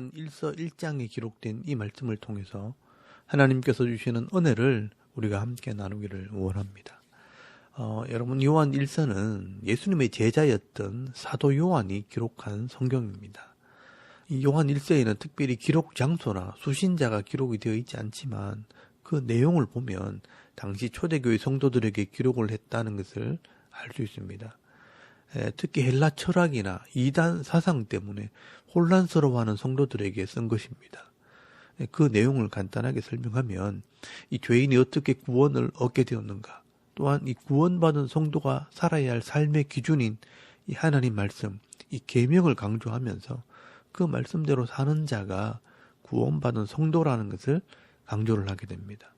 요한 1서 1장에 기록된 이 말씀을 통해서 하나님께서 주시는 은혜를 우리가 함께 나누기를 원합니다. 어, 여러분 요한 1서는 예수님의 제자였던 사도 요한이 기록한 성경입니다. 이 요한 1서에는 특별히 기록 장소나 수신자가 기록이 되어 있지 않지만 그 내용을 보면 당시 초대교회 성도들에게 기록을 했다는 것을 알 수 있습니다. 특히 헬라 철학이나 이단 사상 때문에 혼란스러워하는 성도들에게 쓴 것입니다. 그 내용을 간단하게 설명하면 이 죄인이 어떻게 구원을 얻게 되었는가, 또한 이 구원받은 성도가 살아야 할 삶의 기준인 이 하나님 말씀, 이 계명을 강조하면서 그 말씀대로 사는 자가 구원받은 성도라는 것을 강조를 하게 됩니다.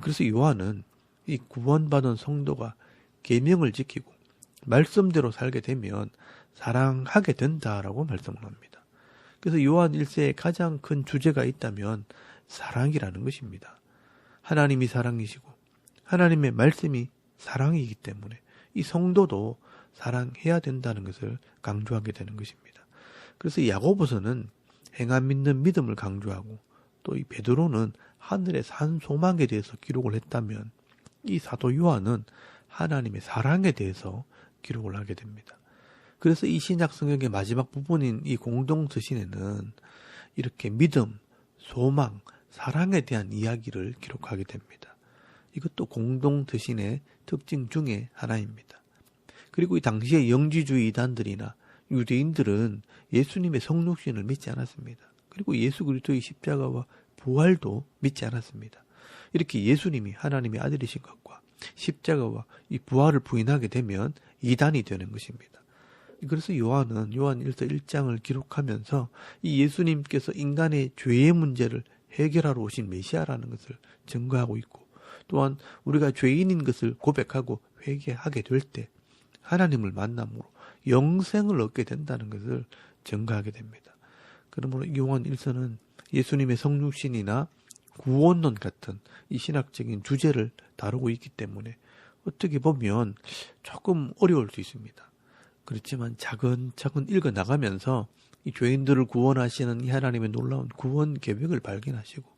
그래서 요한은 이 구원받은 성도가 계명을 지키고 말씀대로 살게 되면 사랑하게 된다라고 말씀을 합니다. 그래서 요한 1세에 가장 큰 주제가 있다면 사랑이라는 것입니다. 하나님이 사랑이시고 하나님의 말씀이 사랑이기 때문에 이 성도도 사랑해야 된다는 것을 강조하게 되는 것입니다. 그래서 야고보서는 행함 믿는 믿음을 강조하고 또 이 베드로는 하늘의 산 소망에 대해서 기록을 했다면 이 사도 요한은 하나님의 사랑에 대해서 기록을 하게 됩니다. 그래서 이 신약 성경의 마지막 부분인 이 공동 서신에는 이렇게 믿음, 소망, 사랑에 대한 이야기를 기록하게 됩니다. 이것도 공동 서신의 특징 중의 하나입니다. 그리고 이 당시의 영지주의 이단들이나 유대인들은 예수님의 성육신을 믿지 않았습니다. 그리고 예수 그리스도의 십자가와 부활도 믿지 않았습니다. 이렇게 예수님이 하나님의 아들이신 것과 십자가와 이 부활을 부인하게 되면 이단이 되는 것입니다. 그래서 요한은 요한 1서 1장을 기록하면서 이 예수님께서 인간의 죄의 문제를 해결하러 오신 메시아라는 것을 증거하고 있고 또한 우리가 죄인인 것을 고백하고 회개하게 될 때 하나님을 만남으로 영생을 얻게 된다는 것을 증거하게 됩니다. 그러므로 요한 1서는 예수님의 성육신이나 구원론 같은 이 신학적인 주제를 다루고 있기 때문에 어떻게 보면 조금 어려울 수 있습니다. 그렇지만 차근차근 읽어 나가면서 이 죄인들을 구원하시는 이 하나님의 놀라운 구원 계획을 발견하시고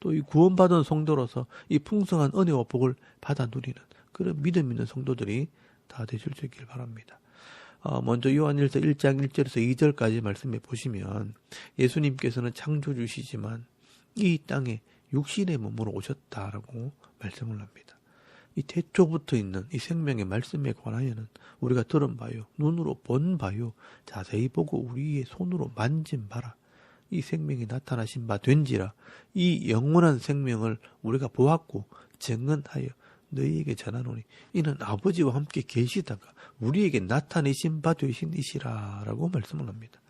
또 이 구원받은 성도로서 이 풍성한 은혜와 복을 받아 누리는 그런 믿음 있는 성도들이 다 되실 수 있길 바랍니다. 어, 먼저 요한일서 1장 1절에서 2절까지 말씀해 보시면 예수님께서는 창조주시지만 이 땅에 육신의 몸으로 오셨다라고 말씀을 합니다. 이 태초부터 있는 이 생명의 말씀에 관하여는 우리가 들은 바요, 눈으로 본 바요, 자세히 보고 우리의 손으로 만진 바라. 이 생명이 나타나신 바 된지라 이 영원한 생명을 우리가 보았고 증언하여 너희에게 전하노니 이는 아버지와 함께 계시다가 우리에게 나타내신 바 되신 이시라라고 말씀을 합니다.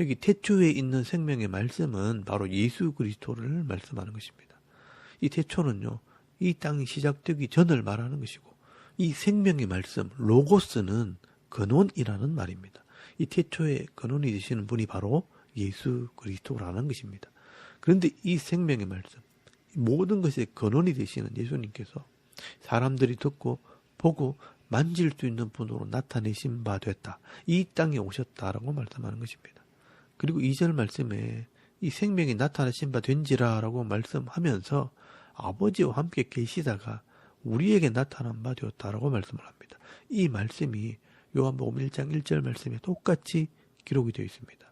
여기 태초에 있는 생명의 말씀은 바로 예수 그리스도를 말씀하는 것입니다. 이 태초는요, 이 땅이 시작되기 전을 말하는 것이고, 이 생명의 말씀, 로고스는 근원이라는 말입니다. 이 태초에 근원이 되시는 분이 바로 예수 그리스도라는 것입니다. 그런데 이 생명의 말씀, 모든 것의 근원이 되시는 예수님께서 사람들이 듣고 보고 만질 수 있는 분으로 나타내신 바 됐다. 이 땅에 오셨다라고 말씀하는 것입니다. 그리고 2절 말씀에 이 생명이 나타나신 바 된지라라고 말씀하면서 아버지와 함께 계시다가 우리에게 나타난 바 되었다라고 말씀을 합니다. 이 말씀이 요한복음 1장 1절 말씀에 똑같이 기록이 되어 있습니다.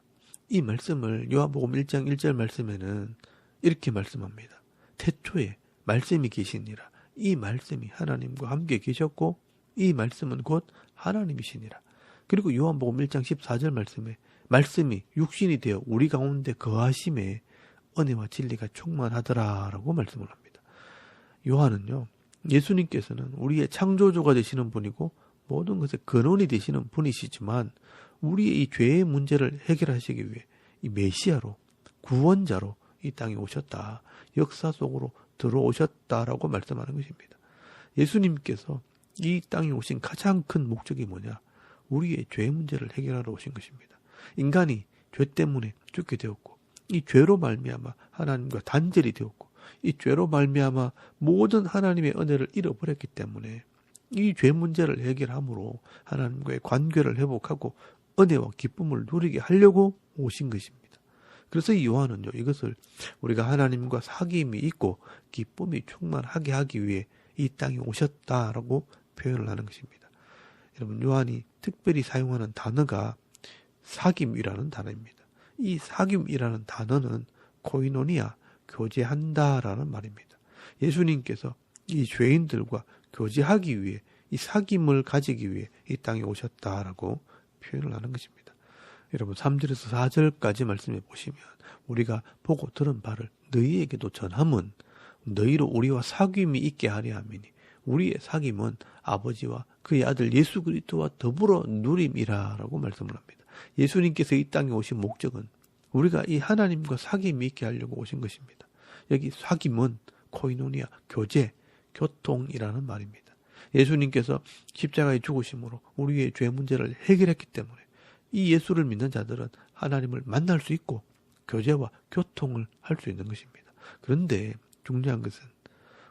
이 말씀을 요한복음 1장 1절 말씀에는 이렇게 말씀합니다. 태초에 말씀이 계시니라. 이 말씀이 하나님과 함께 계셨고 이 말씀은 곧 하나님이시니라. 그리고 요한복음 1장 14절 말씀에 말씀이 육신이 되어 우리 가운데 거하심에 은혜와 진리가 충만하더라라고 말씀을 합니다. 요한은요. 예수님께서는 우리의 창조주가 되시는 분이고 모든 것의 근원이 되시는 분이시지만 우리의 이 죄의 문제를 해결하시기 위해 이 메시아로 구원자로 이 땅에 오셨다. 역사 속으로 들어오셨다라고 말씀하는 것입니다. 예수님께서 이 땅에 오신 가장 큰 목적이 뭐냐? 우리의 죄 문제를 해결하러 오신 것입니다. 인간이 죄 때문에 죽게 되었고 이 죄로 말미암아 하나님과 단절이 되었고 이 죄로 말미암아 모든 하나님의 은혜를 잃어버렸기 때문에 이 죄 문제를 해결함으로 하나님과의 관계를 회복하고 은혜와 기쁨을 누리게 하려고 오신 것입니다. 그래서 이 요한은요, 이것을 우리가 하나님과 사귐이 있고 기쁨이 충만하게 하기 위해 이 땅에 오셨다라고 표현을 하는 것입니다. 여러분, 요한이 특별히 사용하는 단어가 사귐이라는 단어입니다. 이 사귐이라는 단어는 코이노니아, 교제한다라는 말입니다. 예수님께서 이 죄인들과 교제하기 위해 이 사귐을 가지기 위해 이 땅에 오셨다라고 표현을 하는 것입니다. 여러분 3절에서 4절까지 말씀해 보시면 우리가 보고 들은 바를 너희에게도 전함은 너희로 우리와 사귐이 있게 하려 함이니 우리의 사귐은 아버지와 그의 아들 예수 그리스도와 더불어 누림이라라고 말씀을 합니다. 예수님께서 이 땅에 오신 목적은 우리가 이 하나님과 사귐이 있게 하려고 오신 것입니다. 여기 사귐은 코이노니아 교제, 교통이라는 말입니다. 예수님께서 십자가에 죽으심으로 우리의 죄 문제를 해결했기 때문에 이 예수를 믿는 자들은 하나님을 만날 수 있고 교제와 교통을 할 수 있는 것입니다. 그런데 중요한 것은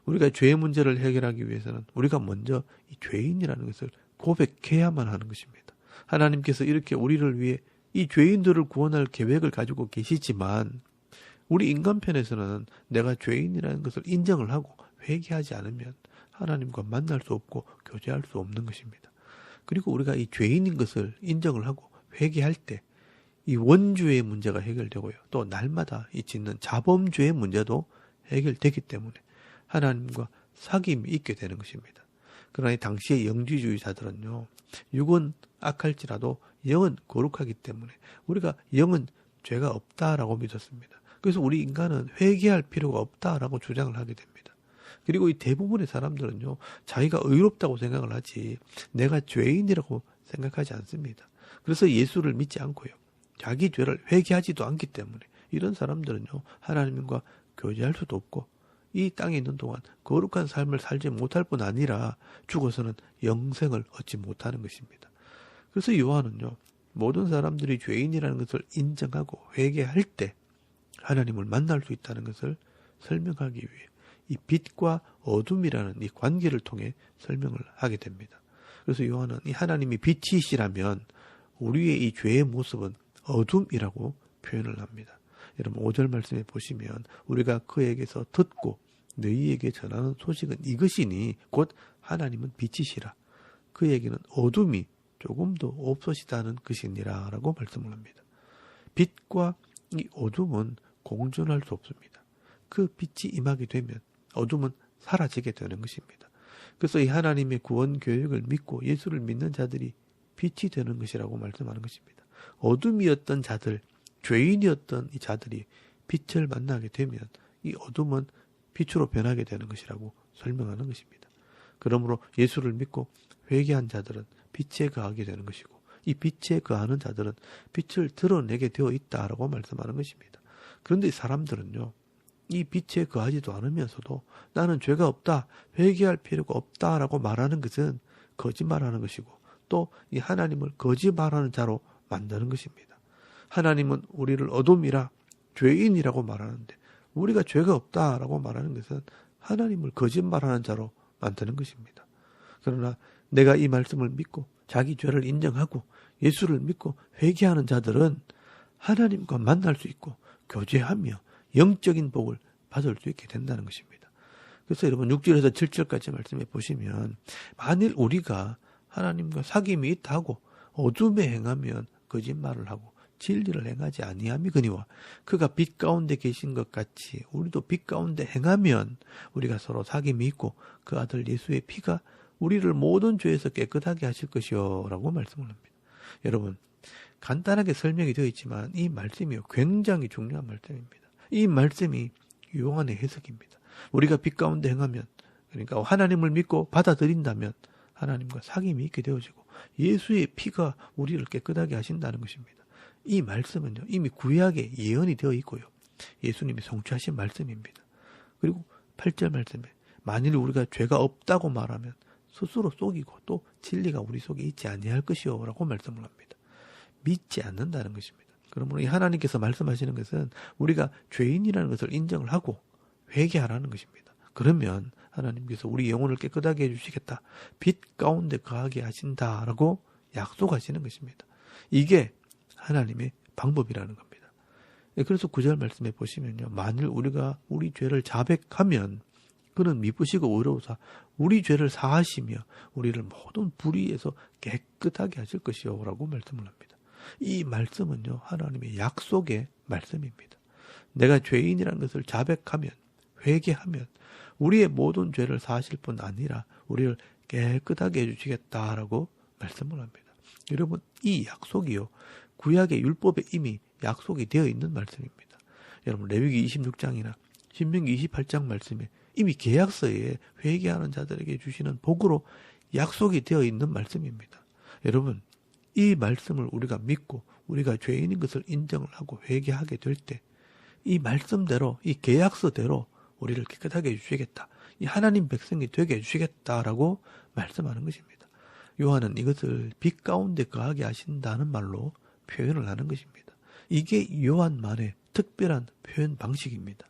우리가 죄의 문제를 해결하기 위해서는 우리가 먼저 이 죄인이라는 것을 고백해야만 하는 것입니다. 하나님께서 이렇게 우리를 위해 이 죄인들을 구원할 계획을 가지고 계시지만 우리 인간편에서는 내가 죄인이라는 것을 인정을 하고 회개하지 않으면 하나님과 만날 수 없고 교제할 수 없는 것입니다. 그리고 우리가 이 죄인인 것을 인정을 하고 회개할 때 이 원주의 문제가 해결되고요. 또 날마다 이 짓는 자범죄의 문제도 해결되기 때문에 하나님과 사귐이 있게 되는 것입니다. 그러나 이 당시의 영지주의자들은요, 육은 악할지라도 영은 거룩하기 때문에 우리가 영은 죄가 없다라고 믿었습니다. 그래서 우리 인간은 회개할 필요가 없다라고 주장을 하게 됩니다. 그리고 이 대부분의 사람들은요, 자기가 의롭다고 생각을 하지, 내가 죄인이라고 생각하지 않습니다. 그래서 예수를 믿지 않고요. 자기 죄를 회개하지도 않기 때문에 이런 사람들은요, 하나님과 교제할 수도 없고, 이 땅에 있는 동안 거룩한 삶을 살지 못할 뿐 아니라 죽어서는 영생을 얻지 못하는 것입니다. 그래서 요한은요, 모든 사람들이 죄인이라는 것을 인정하고 회개할 때 하나님을 만날 수 있다는 것을 설명하기 위해 이 빛과 어둠이라는 이 관계를 통해 설명을 하게 됩니다. 그래서 요한은 이 하나님이 빛이시라면 우리의 이 죄의 모습은 어둠이라고 표현을 합니다. 여러분 5절 말씀에 보시면 우리가 그에게서 듣고 너희에게 전하는 소식은 이것이니 곧 하나님은 빛이시라. 그에게는 어둠이 조금도 없으시다는 것이니라 라고 말씀을 합니다. 빛과 이 어둠은 공존할 수 없습니다. 그 빛이 임하게 되면 어둠은 사라지게 되는 것입니다. 그래서 이 하나님의 구원 교육을 믿고 예수를 믿는 자들이 빛이 되는 것이라고 말씀하는 것입니다. 어둠이었던 자들, 죄인이었던 이 자들이 빛을 만나게 되면 이 어둠은 빛으로 변하게 되는 것이라고 설명하는 것입니다. 그러므로 예수를 믿고 회개한 자들은 빛에 거하게 되는 것이고 이 빛에 거하는 자들은 빛을 드러내게 되어 있다라고 말씀하는 것입니다. 그런데 이 사람들은요. 이 빛에 거하지도 않으면서도 나는 죄가 없다, 회개할 필요가 없다라고 말하는 것은 거짓말하는 것이고 또 이 하나님을 거짓말하는 자로 만드는 것입니다. 하나님은 우리를 어둠이라 죄인이라고 말하는데 우리가 죄가 없다라고 말하는 것은 하나님을 거짓말하는 자로 만드는 것입니다. 그러나 내가 이 말씀을 믿고 자기 죄를 인정하고 예수를 믿고 회개하는 자들은 하나님과 만날 수 있고 교제하며 영적인 복을 받을 수 있게 된다는 것입니다. 그래서 여러분 6절에서 7절까지 말씀해 보시면 만일 우리가 하나님과 사귐이 있다고 어둠에 행하면 거짓말을 하고 진리를 행하지 아니함이 그니와 그가 빛 가운데 계신 것 같이 우리도 빛 가운데 행하면 우리가 서로 사귐이 있고 그 아들 예수의 피가 우리를 모든 죄에서 깨끗하게 하실 것이요라고 말씀을 합니다. 여러분 간단하게 설명이 되어 있지만 이 말씀이 굉장히 중요한 말씀입니다. 이 말씀이 요한의 해석입니다. 우리가 빛 가운데 행하면 그러니까 하나님을 믿고 받아들인다면 하나님과 사귐이 있게 되어지고 예수의 피가 우리를 깨끗하게 하신다는 것입니다. 이 말씀은요 이미 구약에 예언이 되어 있고요. 예수님이 성취하신 말씀입니다. 그리고 8절 말씀에 만일 우리가 죄가 없다고 말하면 스스로 속이고 또 진리가 우리 속에 있지 아니할 것이요라고 말씀을 합니다. 믿지 않는다는 것입니다. 그러므로 이 하나님께서 말씀하시는 것은 우리가 죄인이라는 것을 인정을 하고 회개하라는 것입니다. 그러면 하나님께서 우리 영혼을 깨끗하게 해주시겠다. 빛 가운데 거하게 하신다라고 약속하시는 것입니다. 이게 하나님의 방법이라는 겁니다. 예, 그래서 구절 말씀에 보시면요. 만일 우리가 우리 죄를 자백하면 그는 미쁘시고 의로우사 우리 죄를 사하시며 우리를 모든 불의에서 깨끗하게 하실 것이요라고 말씀을 합니다. 이 말씀은요. 하나님의 약속의 말씀입니다. 내가 죄인이라는 것을 자백하면 회개하면 우리의 모든 죄를 사하실 뿐 아니라 우리를 깨끗하게 해주시겠다라고 말씀을 합니다. 여러분 이 약속이요 구약의 율법에 이미 약속이 되어 있는 말씀입니다. 여러분 레위기 26장이나 신명기 28장 말씀에 이미 계약서에 회개하는 자들에게 주시는 복으로 약속이 되어 있는 말씀입니다. 여러분 이 말씀을 우리가 믿고 우리가 죄인인 것을 인정을 하고 회개하게 될 때 이 말씀대로 이 계약서대로 우리를 깨끗하게 해주시겠다. 이 하나님 백성이 되게 해주시겠다라고 말씀하는 것입니다. 요한은 이것을 빛 가운데 거하게 하신다는 말로 표현을 하는 것입니다. 이게 요한만의 특별한 표현 방식입니다.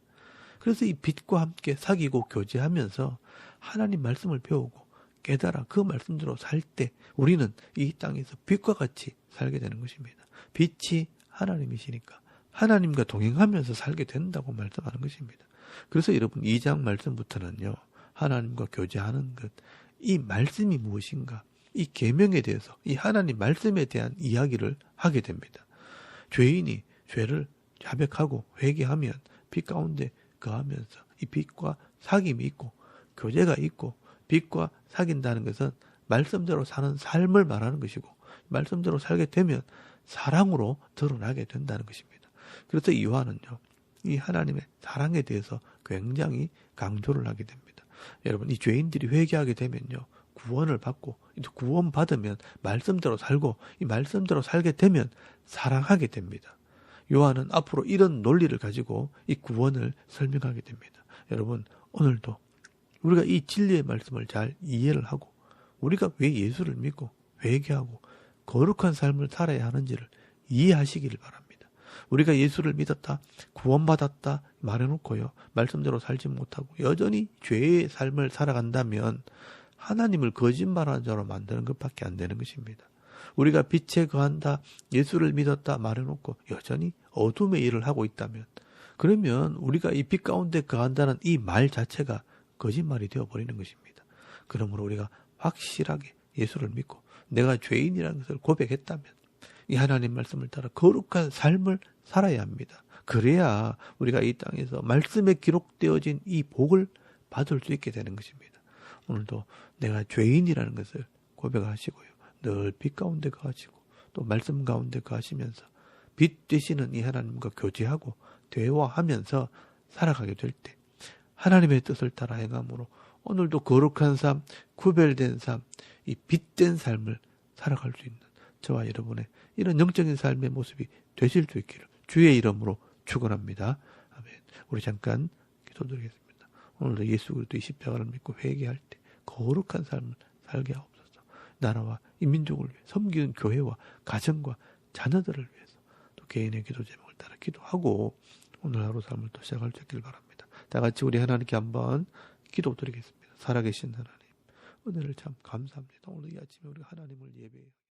그래서 이 빛과 함께 사귀고 교제하면서 하나님 말씀을 배우고 깨달아 그 말씀대로 살 때 우리는 이 땅에서 빛과 같이 살게 되는 것입니다. 빛이 하나님이시니까 하나님과 동행하면서 살게 된다고 말씀하는 것입니다. 그래서 여러분 2장 말씀부터는요. 하나님과 교제하는 것, 이 말씀이 무엇인가, 이 계명에 대해서 이 하나님 말씀에 대한 이야기를 하게 됩니다. 죄인이 죄를 자백하고 회개하면 빛 가운데 거하면서 이 빛과 사귐이 있고 교제가 있고 빛과 사귄다는 것은 말씀대로 사는 삶을 말하는 것이고 말씀대로 살게 되면 사랑으로 드러나게 된다는 것입니다. 그래서 요한은요. 이 하나님의 사랑에 대해서 굉장히 강조를 하게 됩니다. 여러분 이 죄인들이 회개하게 되면요. 구원을 받고 구원 받으면 말씀대로 살고 이 말씀대로 살게 되면 사랑하게 됩니다. 요한은 앞으로 이런 논리를 가지고 이 구원을 설명하게 됩니다. 여러분 오늘도 우리가 이 진리의 말씀을 잘 이해를 하고 우리가 왜 예수를 믿고 회개하고 거룩한 삶을 살아야 하는지를 이해하시기를 바랍니다. 우리가 예수를 믿었다, 구원받았다 말해놓고요. 말씀대로 살지 못하고 여전히 죄의 삶을 살아간다면 하나님을 거짓말하는 자로 만드는 것밖에 안 되는 것입니다. 우리가 빛에 거한다, 예수를 믿었다 말해놓고 여전히 어둠의 일을 하고 있다면 그러면 우리가 이 빛 가운데 거한다는 이 말 자체가 거짓말이 되어버리는 것입니다. 그러므로 우리가 확실하게 예수를 믿고 내가 죄인이라는 것을 고백했다면 이 하나님 말씀을 따라 거룩한 삶을 살아야 합니다. 그래야 우리가 이 땅에서 말씀에 기록되어진 이 복을 받을 수 있게 되는 것입니다. 오늘도 내가 죄인이라는 것을 고백하시고요. 늘 빛 가운데 거하시고 또 말씀 가운데 거하시면서 빛 되시는 이 하나님과 교제하고 대화하면서 살아가게 될 때 하나님의 뜻을 따라 행함으로 오늘도 거룩한 삶, 구별된 삶, 이 빛된 삶을 살아갈 수 있는 저와 여러분의 이런 영적인 삶의 모습이 되실 수 있기를 주의 이름으로 축원합니다. 아멘. 우리 잠깐 기도드리겠습니다. 오늘도 예수 그리스도의 십자가를 믿고 회개할 때 거룩한 삶을 살게 하옵소서. 나라와 인민족을 위해 섬기는 교회와 가정과 자녀들을 위해서 또 개인의 기도 제목을 따라 기도하고 오늘 하루 삶을 또 시작할 수 있기를 바랍니다. 다 같이 우리 하나님께 한번 기도드리겠습니다. 살아계신 하나님, 은혜를 참 감사합니다. 오늘 이 아침에 우리 하나님을 예배해요.